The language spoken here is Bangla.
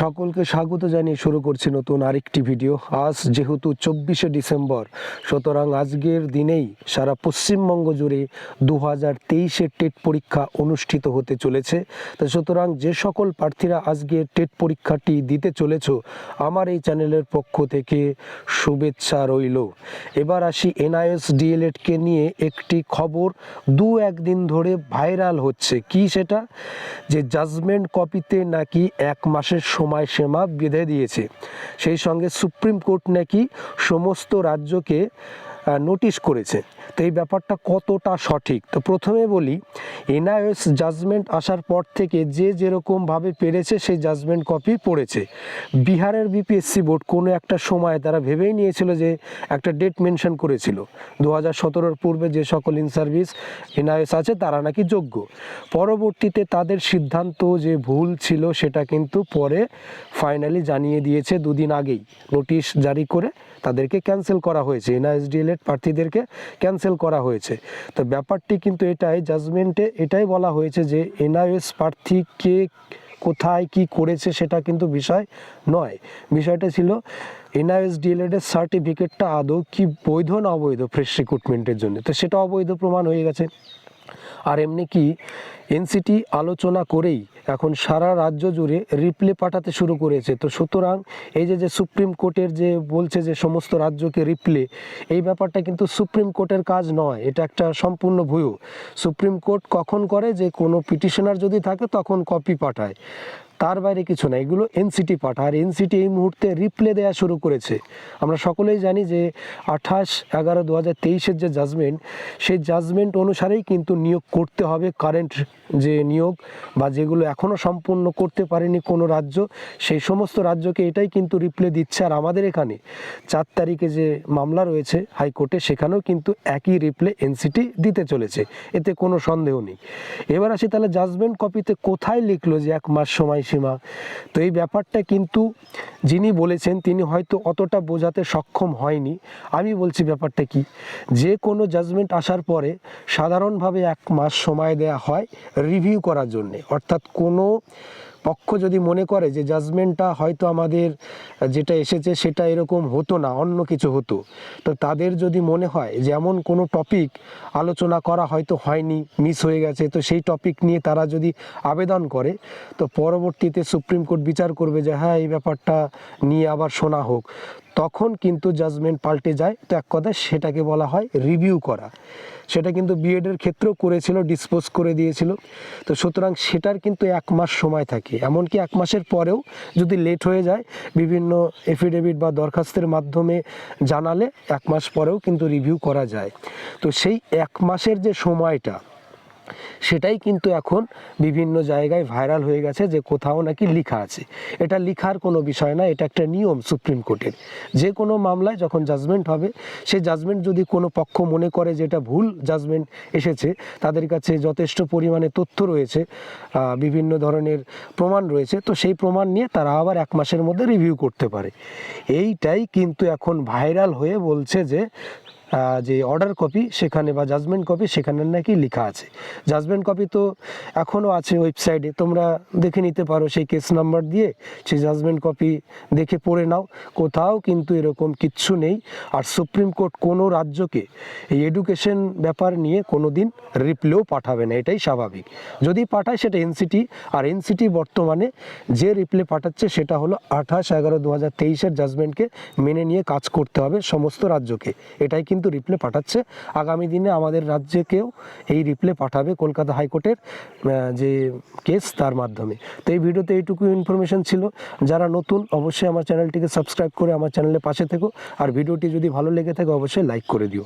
সকলকে স্বাগত জানিয়ে শুরু করছি নতুন আরেকটি ভিডিও। আজ যেহেতু চব্বিশে ডিসেম্বর, সুতরাং আজকের দিনেই সারা পশ্চিমবঙ্গ জুড়ে দু হাজার তেইশের টেট পরীক্ষা অনুষ্ঠিত হতে চলেছে। তো সুতরাং যে সকল প্রার্থীরা আজকে টেট পরীক্ষাটি দিতে চলেছ, আমার এই চ্যানেলের পক্ষ থেকে শুভেচ্ছা রইল। এবার আসি এনআইএস ডিএলএডকে নিয়ে একটি খবর দু একদিন ধরে ভাইরাল হচ্ছে। কি সেটা? যে জাজমেন্ট কপিতে নাকি এক মাসের সময়সীমা বেঁধে দিয়েছে। সেই সঙ্গে সুপ্রিম কোর্ট নাকি সমস্ত রাজ্যকে নোটিশ করেছে। তো এই ব্যাপারটা কতটা সঠিক? তো প্রথমে বলি, এনআইএস জাজমেন্ট আসার পর থেকে যে যেরকমভাবে পেরেছে, সেই জাজমেন্ট কপি পড়েছে। বিহারের বিপিএসসি বোর্ড কোনো একটা সময় তারা ভেবেই নিয়েছিল যে একটা ডেট মেনশন করেছিল। দু হাজার সতেরোর পূর্বে যে সকল ইন সার্ভিস এনআইএস আছে, তারা নাকি যোগ্য। পরবর্তীতে তাদের সিদ্ধান্ত যে ভুল ছিল, সেটা কিন্তু পরে ফাইনালি জানিয়ে দিয়েছে দুদিন আগেই। নোটিশ জারি করে তাদেরকে ক্যান্সেল করা হয়েছে। এনআইএসডিএলএড প্রার্থীদেরকে ক্যান্সেল করা হয়েছে। তো ব্যাপারটি কিন্তু এটাই, জাজমেন্টে এটাই বলা হয়েছে যে এনআইএস প্রার্থীকে কোথায় কি করেছে সেটা কিন্তু বিষয় নয়। বিষয়টা ছিল এনআইএস ডিএলএড এর সার্টিফিকেটটা আদৌ কি বৈধ না অবৈধ ফ্রেশ রিক্রুটমেন্টের জন্য? তো সেটা অবৈধ প্রমাণ হয়ে গেছে। আর এমনি কি এনসিটি আলোচনা করেই এখন সারা রাজ্য জুড়ে রিপ্লে পাঠাতে শুরু করেছে। তো সুতরাং এই যে যে সুপ্রিম কোর্টের যে বলছে যে সমস্ত রাজ্যকে রিপ্লে, এই ব্যাপারটা কিন্তু সুপ্রিম কোর্টের কাজ নয়, এটা একটা সম্পূর্ণ ভুয়ো। সুপ্রিম কোর্ট কখন করে যে কোনো পিটিশনার যদি থাকে তখন কপি পাঠায়, তার বাইরে কিছু না, এগুলো এনসিটি পাঠা আর এনসিটি এই মুহূর্তে রিপ্লে দেওয়া শুরু করেছে। আমরা সকলেই জানি যে আঠাশ এগারো দু হাজার তেইশের যে জাজমেন্ট, সেই জাজমেন্ট অনুসারেই কিন্তু নিয়োগ করতে হবে কারেন্ট যে নিয়োগ বা যেগুলো এখনও সম্পূর্ণ করতে পারেনি কোনো রাজ্য, সেই সমস্ত রাজ্যকে এটাই কিন্তু রিপ্লে দিচ্ছে। আর আমাদের এখানে চার তারিখে যে মামলা রয়েছে হাইকোর্টে, সেখানেও কিন্তু একই রিপ্লে এনসিটি দিতে চলেছে। এতে কোনো সন্দেহ নেই। এবার আসি তাহলে জাজমেন্ট কপিতে কোথায় লিখলো যে এক মাস সময়সীমা? তো এই ব্যাপারটা কিন্তু যিনি বলেছেন তিনি হয়তো অতটা বোঝাতে সক্ষম হয়নি। আমি বলছি ব্যাপারটা কি? যে কোনো জাজমেন্ট আসার পরে সাধারণভাবে এক মাস সময় দেয়া হয় রিভিউ করার জন্যে। অর্থাৎ কোনো পক্ষ যদি মনে করে যে জাজমেন্টটা হয়তো আমাদের যেটা এসেছে সেটা এরকম হতো না, অন্য কিছু হতো, তো তাদের যদি মনে হয় যে এমন কোনো টপিক আলোচনা করা হয়তো হয়নি মিস হয়ে গেছে, তো সেই টপিক নিয়ে তারা যদি আবেদন করে, তো পরবর্তীতে সুপ্রিম কোর্ট বিচার করবে যে হ্যাঁ এই ব্যাপারটা নিয়ে আবার শোনা হোক। তখন কিন্তু জাজমেন্ট পাল্টে যায়, তো এক কথায় সেটাকে বলা হয় রিভিউ করা। সেটা কিন্তু বিএডের ক্ষেত্রেও করেছিল ডিসপোজ করে দিয়েছিল। তো সুতরাং সেটার কিন্তু এক মাস সময় থাকে। এমনকি এক মাসের পরেও যদি লেট হয়ে যায়, বিভিন্ন এফিডেভিট বা দরখাস্তের মাধ্যমে জানালে এক মাস পরেও কিন্তু রিভিউ করা যায়। তো সেই এক মাসের যে সময়টা সেটাই কিন্তু এখন বিভিন্ন জায়গায় ভাইরাল হয়ে গেছে যে কোথাও নাকি লিখা আছে। এটা লিখার কোনো বিষয় না, এটা একটা নিয়ম সুপ্রিম কোর্টের। যে কোনো মামলায় যখন জাজমেন্ট হবে সেই জাজমেন্ট যদি কোনো পক্ষ মনে করে যে এটা ভুল জাজমেন্ট এসেছে, তাদের কাছে যথেষ্ট পরিমাণে তথ্য রয়েছে বিভিন্ন ধরনের প্রমাণ রয়েছে, তো সেই প্রমাণ নিয়ে তারা আবার এক মাসের মধ্যে রিভিউ করতে পারে। এইটাই কিন্তু এখন ভাইরাল হয়ে বলছে যে যে অর্ডার কপি সেখানে বা জাজমেন্ট কপি সেখানে নাকি লেখা আছে। জাজমেন্ট কপি তো এখনও আছে ওয়েবসাইটে তোমরা দেখে নিতে পারো সেই কেস নাম্বার দিয়ে। সেই জাজমেন্ট কপি দেখে পড়ে নাও। কোথাও কিন্তু এরকম কিচ্ছু নেই। আর সুপ্রিম কোর্ট কোনো রাজ্যকে এই এডুকেশন ব্যাপার নিয়ে কোনো দিন রিপ্লেও পাঠাবে না। এটাই স্বাভাবিক। যদি পাঠায়, সেটা এনসিটি আর এনসিটি বর্তমানে যে রিপ্লে পাঠাচ্ছে, সেটা হলো আঠাশ এগারো দু হাজার তেইশের জাজমেন্টকে মেনে নিয়ে কাজ করতে হবে সমস্ত রাজ্যকে। এটাই কিন্তু রিপ্লে পাঠাচ্ছে। আগামী দিনে আমাদের রাজ্যকেও এই রিপ্লে পাঠাবে কলকাতা হাইকোর্টের যে কেস তার মাধ্যমে। তো এই ভিডিওতে এইটুকু ইনফরমেশন ছিল। যারা নতুন, অবশ্যই আমার চ্যানেলটিকে সাবস্ক্রাইব করে আমার চ্যানেলের পাশে থেকো। আর ভিডিওটি যদি ভালো লেগে থাকে, অবশ্যই লাইক করে দিও।